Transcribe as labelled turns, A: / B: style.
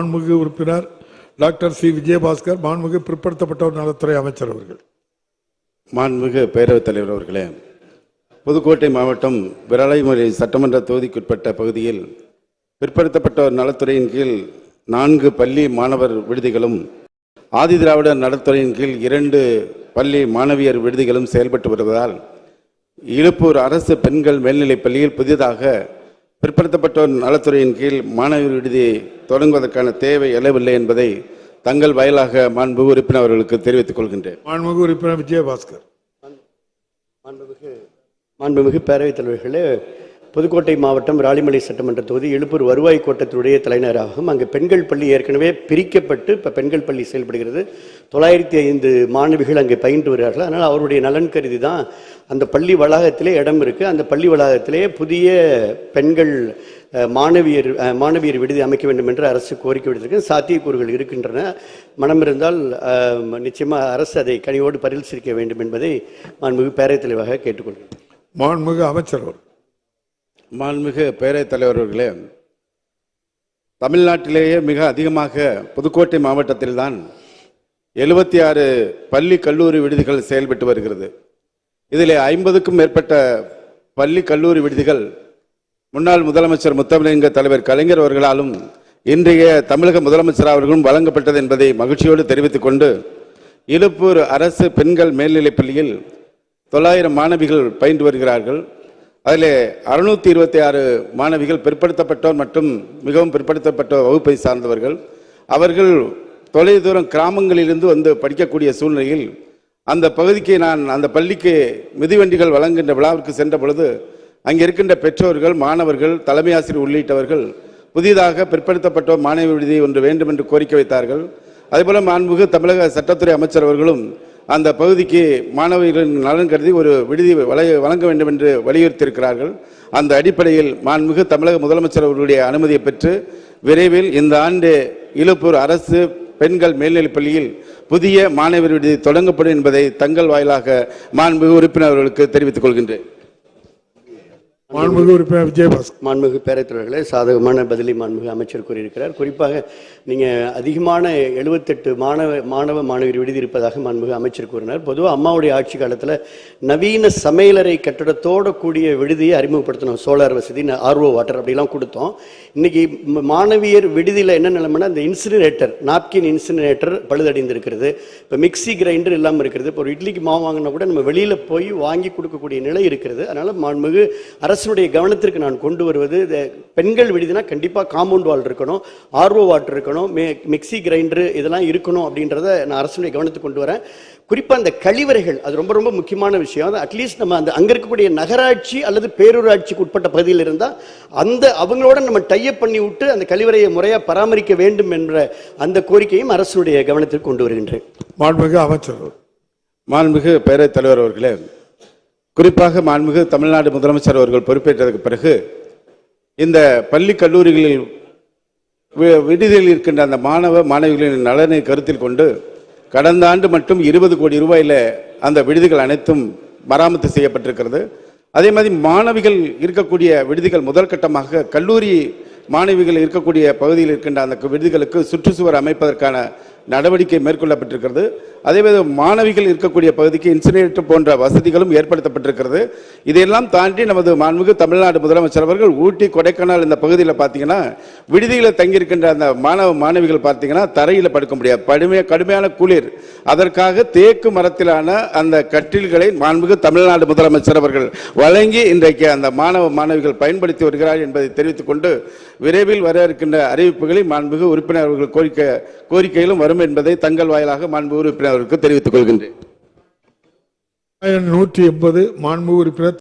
A: மாண்புமிகு உறுப்பினர் doctor C. Vijayabaskar மாண்புமிகு பிற்படுத்தப்பட்டோர் நலத்துறை அமைச்சர் அவர்கள்.
B: மாண்புமிகு பேரவைத் தலைவர் அவர்களே புதுக்கோட்டை மாவட்டம் விரலைமொழி சட்டமன்ற தொகுதிக்குட்பட்ட பகுதியில் பிற்படுத்தப்பட்டோர் நலத்துறையின் கீழ் நான்கு பள்ளி மாணவர் விடுதிகளும் ஆதிதிராவிடர் நலத்துறையின் கீழ் இரண்டு பள்ளி மாணவியர் விடுதிகளும் செயல்பட்டு வருவதால் இழுப்பூர் அரசு பெண்கள் மேல்நிலைப் பள்ளியில் புதிதாக பிற்படுத்தப்பட்டோர் நலத்துறையின் கீழ் மாணவர் விடுதி தொடங்குவதற்கான தேவை எழவில்லை என்பதை தங்கள் வாயிலாக மாண்பு உறுப்பினர் அவர்களுக்கு தெரிவித்துக் கொள்கின்றேன்.
A: மாண்புமிகு உறுப்பினர் விஜயபாஸ்கர்.
C: மாண்புமிகு மாண்புமிகு பேரவைத் தலைவர்களே புதுக்கோட்டை மாவட்டம் ராலிமலை சட்டமன்ற தொகுதி எழுப்பூர் வருவாய் கோட்டத்தினுடைய தலைநகராகும் அங்கு பெண்கள் பள்ளி ஏற்கனவே பிரிக்கப்பட்டு இப்போ பெண்கள் பள்ளி செயல்படுகிறது. தொள்ளாயிரத்தி ஐந்து மாணவிகள் அங்கே பயின்று வருகிறார்கள். அதனால் அவருடைய நலன் கருதி தான் அந்த பள்ளி வளாகத்திலே இடம் இருக்குது அந்த பள்ளி வளாகத்திலே புதிய பெண்கள் மாணவியர் மாணவியர் விடுதி அமைக்க வேண்டும் என்று அரசு கோரிக்கை விடுத்திருக்கு. சாத்தியக்கூறுகள் இருக்கின்றன. மனம் இருந்தால் நிச்சயமாக அரசு அதை கனிவோடு பரிசீலிக்க வேண்டும் என்பதை மாண்புமிகு பேரவைத் தலைவராக கேட்டுக்கொள்கிறேன்.
A: மாண்புமிகு அமைச்சர் அவர்கள்
B: மாண்புமிகு பேரவைத் தலைவர்களே தமிழ்நாட்டிலேயே மிக அதிகமாக புதுக்கோட்டை மாவட்டத்தில்தான் எழுபத்தி ஆறு பள்ளி கல்லூரி விடுதிகள் செயல்பட்டு வருகிறது. இதில் ஐம்பதுக்கும் மேற்பட்ட பள்ளி கல்லூரி விடுதிகள் முன்னாள் முதலமைச்சர் முத்தமிழங்க தலைவர் கலைஞர் அவர்களாலும் இன்றைய தமிழக முதலமைச்சர் அவர்களும் வழங்கப்பட்டது என்பதை மகிழ்ச்சியோடு தெரிவித்துக் கொண்டு இழுப்பூர் அரசு பெண்கள் மேல்நிலைப் பள்ளியில் தொள்ளாயிரம் மாணவிகள் பயின்று வருகிறார்கள். அதிலே அறுநூத்தி இருபத்தி ஆறு மாணவிகள் பிற்படுத்தப்பட்டோர் மற்றும் மிகவும் பிற்படுத்தப்பட்ட வகுப்பை சார்ந்தவர்கள். அவர்கள் தொலைதூரம் கிராமங்களிலிருந்து வந்து படிக்கக்கூடிய சூழ்நிலையில் அந்த பகுதிக்கு நான் அந்த பள்ளிக்கு மிதிவண்டிகள் வழங்குகின்ற விழாவிற்கு சென்ற பொழுது அங்கே இருக்கின்ற பெற்றோர்கள் மாணவர்கள் தலைமை ஆசிரியர் உள்ளிட்டவர்கள் புதிதாக பிற்படுத்தப்பட்டோர் மாணவி விடுதி ஒன்று வேண்டும் என்று கோரிக்கை வைத்தார்கள். அதேபோல மாண்புமிகு தமிழக சட்டத்துறை அமைச்சர் அவர்களும் அந்த பகுதிக்கு மாணவர்களின் நலன் கருதி ஒரு விடுதி வழங்க- வழங்க வேண்டும் என்று வலியுறுத்தியிருக்கிறார்கள். அந்த அடிப்படையில் மாண்புமிகு தமிழக முதலமைச்சர் அவர்களுடைய அனுமதியை பெற்று விரைவில் இந்த ஆண்டு இலுப்பூர் அரசு பெண்கள் மேல்நிலைப் பள்ளியில் புதிய மாணவர் விடுதி தொடங்கப்படும் என்பதை தங்கள் வாயிலாக மாண்புமிகு உறுப்பினர்களுக்கு தெரிவித்துக் கொள்கின்றேன்.
A: மாண்புமிகு உறுப்பினர் விஜயபாஸ்கர்.
C: மாண்புமிகு பேரத்தலைவர்களே சாதகமான பதிலை மாண்புமிகு அமைச்சர் கூறியிருக்கிறார். குறிப்பாக நீங்கள் அதிகமான எழுபத்தெட்டு மாணவ மாணவ மாணவியர் விடுதி இருப்பதாக மாண்புமிகு அமைச்சர் கூறினார். பொதுவாக அம்மாவுடைய ஆட்சி காலத்தில் நவீன சமையலறை கட்டடத்தோட கூடிய விடுதியை அறிமுகப்படுத்தணும் சோலார் வசதி ஆர்ஓ வாட்டர் அப்படிலாம் கொடுத்தோம். இன்னைக்கு மாணவியர் விடுதியில் என்ன நிலைமைனா இந்த இன்சினரேட்டர் நாப்கின் இன்சினரேட்டர் பழுதடைந்திருக்கிறது. இப்போ மிக்ஸி கிரைண்டர் இல்லாமல் இருக்கிறது. இப்போ ஒரு இட்லிக்கு மாவு வாங்கினா கூட நம்ம வெளியில் போய் வாங்கி கொடுக்கக்கூடிய நிலை இருக்கிறது. அதனால் மாண்புமிகு அரசுடைய கவனத்திற்கு நான் கொண்டு வருவது பெண்கள் விடுதினா கண்டிப்பாக காம்பவுண்ட் வால் இருக்கணும் ஆர்ஓ வாட்டர் இருக்கணும் மே- மிக்ஸி கிரைண்டர் இதெல்லாம் இருக்கணும் அப்படின்றத நான் அரசுடைய கவனத்துக்கு கொண்டு வரேன். குறிப்பாக அந்த கழிவறைகள் அது ரொம்ப ரொம்ப முக்கியமான விஷயம். அட்லீஸ்ட் நம்ம அந்த அங்கே இருக்கக்கூடிய நகராட்சி அல்லது பேரூராட்சிக்கு உட்பட்ட பகுதியில் இருந்தால் அந்த அவங்களோட நம்ம டைப் பண்ணி விட்டு அந்த கழிவறையை முறையாக பராமரிக்க வேண்டும் என்ற அந்த கோரிக்கையும் அரசுடைய கவனத்திற்கு கொண்டு வருகின்றேன்.
A: மாண்புமிகு அமைச்சர் அவர்கள்.
B: மாண்புமிகு பேரவைத் தலைவர் அவர்களே குறிப்பாக மாண்புமிகு தமிழ்நாடு முதலமைச்சர் அவர்கள் பொறுப்பேற்றதற்கு பிறகு இந்த பள்ளி கல்லூரிகளில் விடுதியில் இருக்கின்ற அந்த மாணவ மாணவிகளின் நலனை கருத்தில் கொண்டு கடந்த ஆண்டு மட்டும் இருபது கோடி ரூபாயில அந்த விடுதிகள் அனைத்தும் மராமத்து செய்யப்பட்டிருக்கிறது. அதே மாதிரி மாணவிகள் இருக்கக்கூடிய விடுதிகள் முதல் கட்டமாக கல்லூரி மாணவிகள் இருக்கக்கூடிய பகுதியில் இருக்கின்ற அந்த விடுதிகளுக்கு சுற்றுச்சுவர் அமைப்பதற்கான நடவடிக்கை மேற்கொள்ளப்பட்டிருக்கிறது. அதேபோல மாணவிகள் இருக்கக்கூடிய பகுதிக்கு இன்சினேட்டர் போன்ற வசதிகளும் ஏற்படுத்தப்பட்டிருக்கிறது. இதையெல்லாம் தாண்டி நமது மாண்புமிகு தமிழ்நாடு முதலமைச்சர் அவர்கள் ஊட்டி கொடைக்கானல் இந்த பகுதியில் பார்த்தீங்கன்னா விடுதியில் தங்கியிருக்கின்ற அந்த மாணவ மாணவிகள் பார்த்தீங்கன்னா தரையில் படுக்க முடியாது. கடுமையாக கடுமையான குளிர். அதற்காக தேக்கு மரத்திலான அந்த கட்டில்களை மாண்புமிகு தமிழ்நாடு முதலமைச்சர் அவர்கள் வழங்கி இன்றைக்கு அந்த மாணவ மாணவிகள் பயன்படுத்தி வருகிறார் என்பதை தெரிவித்துக் கொண்டு விரைவில் வர இருக்கின்ற அறிவிப்புகளை மாண்புமிகு உறுப்பினர்கள் கோரிக்கை கோரிக்கையிலும் வேண்டும் என்பதை தங்கள் வாயிலாக மாண்பு உறுப்பினர்களுக்கு தெரிவித்துக் கொள்கின்றேன்.
A: நூற்றி எண்பது மாண்பு உறுப்பினர்